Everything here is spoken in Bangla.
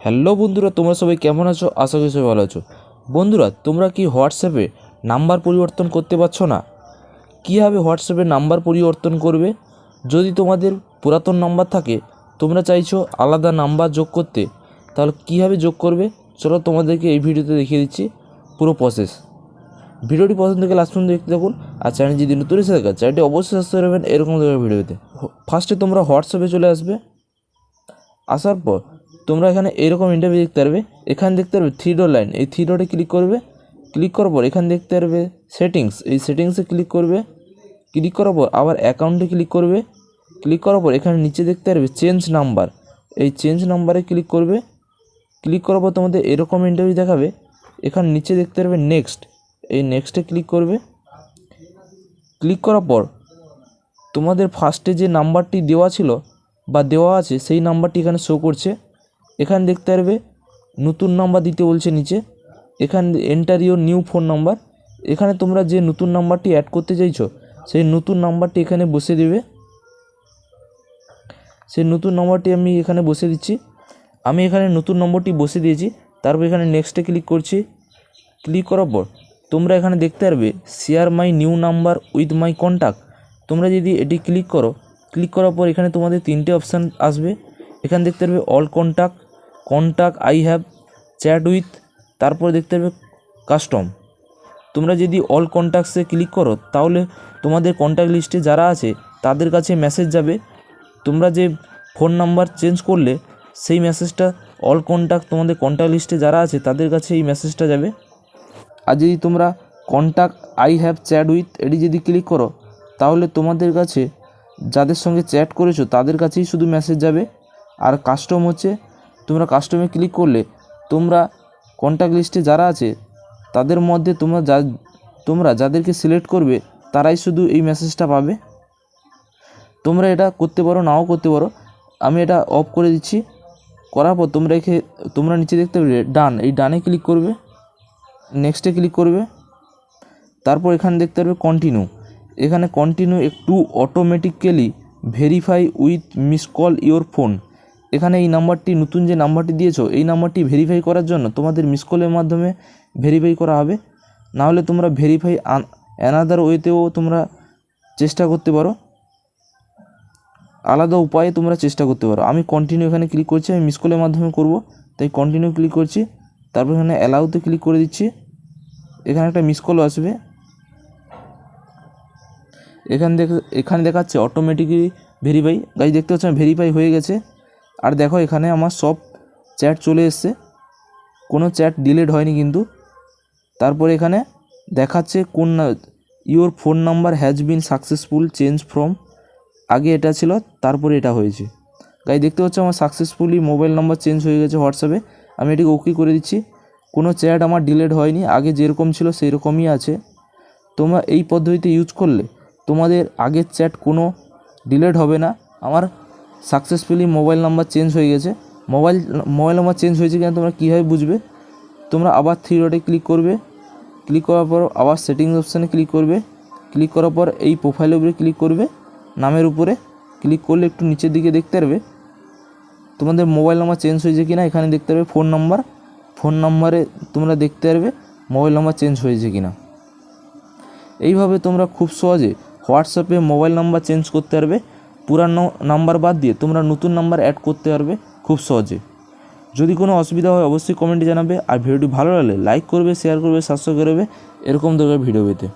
হ্যালো বন্ধুরা, তোমরা সবাই কেমন আছো? আশা করি সবাই ভালো আছো। বন্ধুরা, তোমরা কি হোয়াটসঅ্যাপে নাম্বার পরিবর্তন করতে পারছ না? কীভাবে হোয়াটসঅ্যাপে নাম্বার পরিবর্তন করবে? যদি তোমাদের পুরাতন নাম্বার থাকে, তোমরা চাইছো আলাদা নাম্বার যোগ করতে, তাহলে কীভাবে যোগ করবে? চলো তোমাদেরকে এই ভিডিওতে দেখিয়ে দিচ্ছি পুরো প্রসেস ভিডিওটি পছন্দ থেকে লাস্ট পর্যন্ত দেখতে থাকুন, আর চ্যানেল যদি নতুন এসে থাকে চ্যানেলটি অবশ্যই সাবস্ক্রাইব করবেন, এরকম ভিডিওতে ফার্স্টে তোমরা হোয়াটসঅ্যাপে চলে আসবে। আসার পর তোমরা এখানে এরকম ইন্টারভিউ দেখতে পারবে। এখানে দেখতে পারবে থ্রি ডট লাইন এই থ্রি ডটে ক্লিক করবে। ক্লিক করার পর এখানে দেখতে পারবে সেটিংস এই সেটিংসে ক্লিক করবে। ক্লিক করার পর আবার অ্যাকাউন্টে ক্লিক করবে। ক্লিক করার পর এখানে নিচে দেখতে পারবে চেঞ্জ নাম্বার এই চেঞ্জ নাম্বারে ক্লিক করবে। ক্লিক করার পর তোমাদের এরকম ইন্টারভিউ দেখাবে। এখানে নিচে দেখতে পারবে নেক্সট এই নেক্সটে ক্লিক করবে। ক্লিক করার পর তোমাদের ফার্স্টে যে নাম্বারটি দেওয়া ছিল বা দেওয়া আছে, সেই নাম্বারটি এখানে শো করছে। এখানে দেখতে পারবে, নতুন নাম্বার দিতে বলছে নিচে। এখান enter your new phone number এখানে তোমরা যে নতুন নাম্বারটি অ্যাড করতে চাইছো, সেই নতুন নাম্বারটি এখানে বসে দেবে। সেই নতুন নম্বরটি আমি এখানে বসে দিচ্ছি। আমি এখানে নতুন নম্বরটি বসে দিয়েছি। তারপর এখানে নেক্সটে ক্লিক করছি। ক্লিক করার পর তোমরা এখানে দেখতে পারবে share my new number with my contact তোমরা যদি এটি ক্লিক করো ক্লিক করার পর এখানে তোমাদের তিনটে অপশান আসবে। এখানে দেখতে পারবে all contact contact I have chat with তারপর দেখতে পারবে কাস্টম তোমরা যদি অল কন্ট্যাক্টসে ক্লিক করো, তাহলে তোমাদের কন্ট্যাক্ট লিস্টে যারা আছে, তাদের কাছে মেসেজ যাবে। তোমরা যে ফোন নাম্বার চেঞ্জ করলে, সেই মেসেজটা অল কন্ট্যাক্ট তোমাদের কন্ট্যাক্ট লিস্টে যারা আছে, তাদের কাছে এই মেসেজটা যাবে। আর যদি তোমরা contact I have chat with এটি যদি ক্লিক করো, তাহলে তোমাদের কাছে যাদের সঙ্গে চ্যাট করেছ, তাদের কাছেই শুধু মেসেজ যাবে। আর কাস্টম হচ্ছে তোমরা কাস্টমে ক্লিক করলে তোমরা কন্ট্যাক্ট লিস্টে যারা আছে, তাদের মধ্যে তোমরা যা, তোমরা যাদেরকে সিলেক্ট করবে, তারাই শুধু এই মেসেজটা পাবে। তোমরা এটা করতে পারো, নাও করতে পারো। আমি এটা অফ করে দিচ্ছি। করার পর তোমরা এখে তোমরা নিচে দেখতে পাবে ডান এই ডানে ক্লিক করবে। নেক্সটে ক্লিক করবে। তারপর এখানে দেখতে পারবে কন্টিনিউ এখানে কন্টিনিউ একটু automatically verify with miss call your phone এখানে এই নাম্বারটি, নতুন যে নাম্বারটি দিয়েছ, এই নাম্বারটি ভেরিফাই করার জন্য তোমাদের মিস কলের মাধ্যমে ভেরিফাই করা হবে। নাহলে তোমরা ভেরিফাই অ্যানাদার ওয়েতেও তোমরা চেষ্টা করতে পারো। আলাদা উপায়ে তোমরা চেষ্টা করতে পারো। আমি কন্টিনিউ এখানে ক্লিক করছি, আমি মিস কলের মাধ্যমে করব। তাই কন্টিনিউ ক্লিক করছি, তারপর এখানে অ্যালাউতে ক্লিক করে দিচ্ছি। এখানে একটা মিস কলও আসবে। এখানে দেখ, এখানে দেখাচ্ছে অটোমেটিকলি ভেরিফাই গাড়ি দেখতে পাচ্ছি ভেরিফাই হয়ে গেছে। আর দেখো এখানে আমার সব চ্যাট চলে এসছে। কোনো চ্যাট ডিলেট হয়নি কিন্তু। তারপরে এখানে দেখাচ্ছে কোন your phone number has been successful change from আগে এটা ছিল, তারপরে এটা হয়েছে। গাই দেখতে পাচ্ছ আমার সাকসেসফুলি মোবাইল নাম্বার চেঞ্জ হয়ে গেছে হোয়াটসঅ্যাপে আমি এটিকে ওকে করে দিচ্ছি। কোনো চ্যাট আমার ডিলেট হয়নি, আগে যেরকম ছিল সেই রকমই আছে। তোমরা এই পদ্ধতিতে ইউজ করলে তোমাদের আগের চ্যাট কোনো ডিলেট হবে না। আমার সাকসেসফুলি মোবাইল নাম্বার চেঞ্জ হয়ে গেছে। মোবাইল মোবাইল নাম্বার চেঞ্জ হয়েছে কিনা তোমরা কীভাবে বুঝবে? তোমরা আবার থ্রি ডটে ক্লিক করবে। ক্লিক করার পর আবার সেটিংস অপশানে ক্লিক করবে। ক্লিক করার পর এই প্রোফাইলের উপরে ক্লিক করবে। নামের উপরে ক্লিক করলে একটু নিচের দিকে দেখতে পারবে। তোমাদের মোবাইল নাম্বার চেঞ্জ হয়েছে কি না এখানে দেখতে পারবে ফোন নাম্বার ফোন নাম্বারে তোমরা দেখতে পারবে মোবাইল নাম্বার চেঞ্জ হয়েছে কি না এইভাবে তোমরা খুব সহজে হোয়াটসঅ্যাপে মোবাইল নাম্বার চেঞ্জ করতে পারবে। পুরানো নাম্বার বাদ দিয়ে তোমরা নতুন নাম্বার অ্যাড করতে পারবে খুব সহজে। যদি কোনো অসুবিধা হয় অবশ্যই কমেন্টে জানাবে। আর ভিডিওটি ভালো লাগলে লাইক করবে শেয়ার করবে সাবস্ক্রাইব করবে। এরকম ধরনের ভিডিও পেতে।